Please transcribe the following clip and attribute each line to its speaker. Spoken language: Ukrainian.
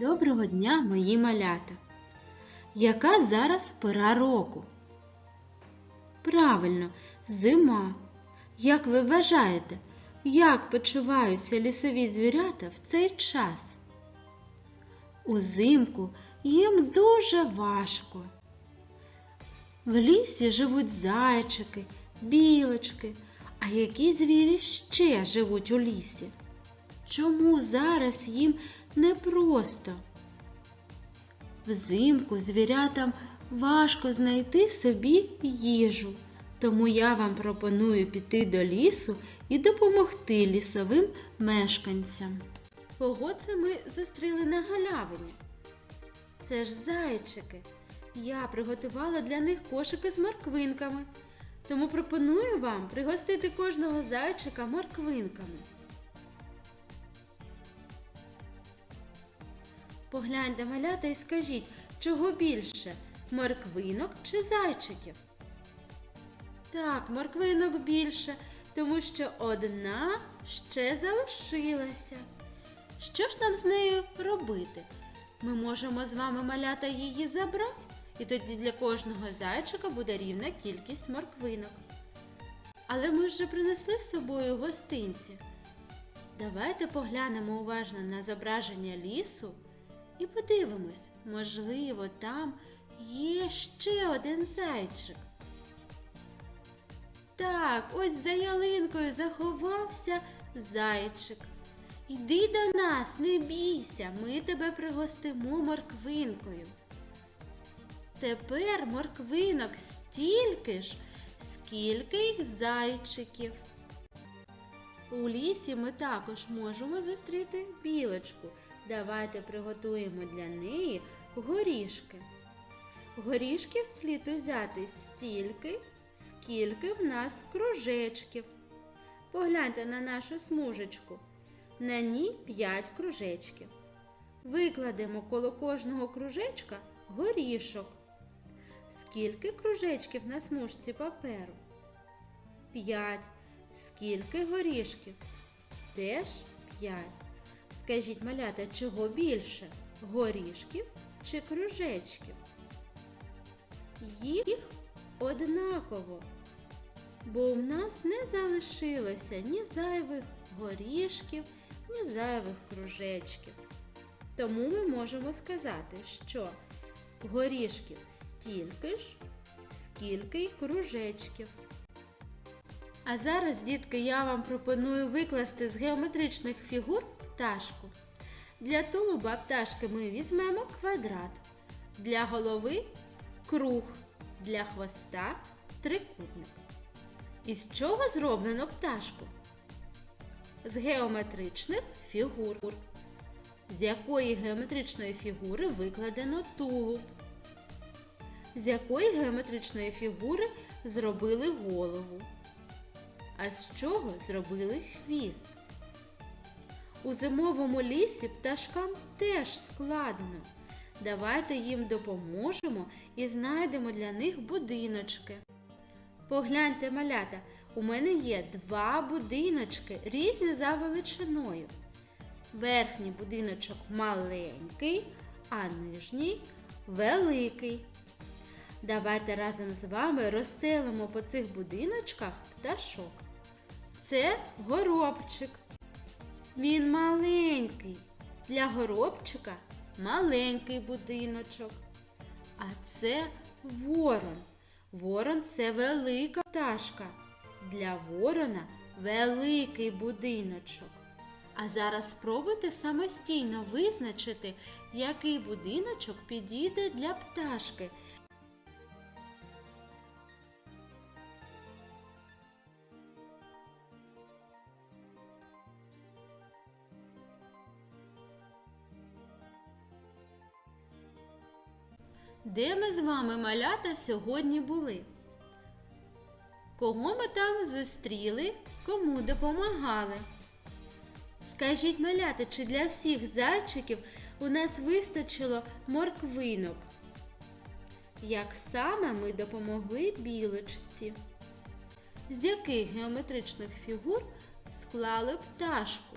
Speaker 1: Доброго дня, мої малята! Яка зараз пора року? Правильно, зима. Як ви вважаєте, як почуваються лісові звірята в цей час? Узимку їм дуже важко. В лісі живуть зайчики, білочки. А які звірі ще живуть у лісі? Чому зараз їм непросто? Взимку звірятам важко знайти собі їжу, тому я вам пропоную піти до лісу і допомогти лісовим мешканцям. Кого це ми зустріли на галявині? Це ж зайчики. Я приготувала для них кошики з морквинками. Тому пропоную вам пригостити кожного зайчика морквинками. Погляньте малята і скажіть, чого більше морквинок чи зайчиків? Так, морквинок більше, тому що одна ще залишилася. Що ж нам з нею робити? Ми можемо з вами малята її забрати, і тоді для кожного зайчика буде рівна кількість морквинок. Але ми вже принесли з собою гостинці. Давайте поглянемо уважно на зображення лісу і подивимось, можливо, там є ще один зайчик. Так, ось за ялинкою заховався зайчик. Йди до нас, не бійся, ми тебе пригостимо морквинкою. Тепер морквинок стільки ж, скільки їх зайчиків. У лісі ми також можемо зустріти білочку. Давайте приготуємо для неї горішки. Горішків слід узяти стільки, скільки в нас кружечків. Погляньте на нашу смужечку. На ній 5 кружечків. Викладемо коло кожного кружечка горішок. Скільки кружечків на смужці паперу? 5. Скільки горішків? Теж 5. Скажіть, малята, чого більше? Горішків чи кружечків? Їх однаково, бо у нас не залишилося ні зайвих горішків, ні зайвих кружечків. Тому ми можемо сказати, що горішків стільки ж, скільки й кружечків. А зараз, дітки, я вам пропоную викласти з геометричних фігур пташку. Для тулуба пташки ми візьмемо квадрат, для голови круг, для хвоста трикутник. Із чого зроблено пташку? З геометричних фігур. З якої геометричної фігури викладено тулуб? З якої геометричної фігури зробили голову? А з чого зробили хвіст? У зимовому лісі пташкам теж складно. Давайте їм допоможемо і знайдемо для них будиночки. Погляньте, малята, у мене є два будиночки, різні за величиною. Верхній будиночок маленький, а нижній великий. Давайте разом з вами розселимо по цих будиночках пташок. Це горобчик. Він маленький. Для горобчика маленький будиночок. А це ворон. Ворон це велика пташка. Для ворона великий будиночок. А зараз спробуйте самостійно визначити, який будиночок підійде для пташки. Де ми з вами, малята, сьогодні були? Кого ми там зустріли, кому допомагали? Скажіть, малята, чи для всіх зайчиків у нас вистачило морквинок? Як саме ми допомогли білочці? З яких геометричних фігур склали пташку?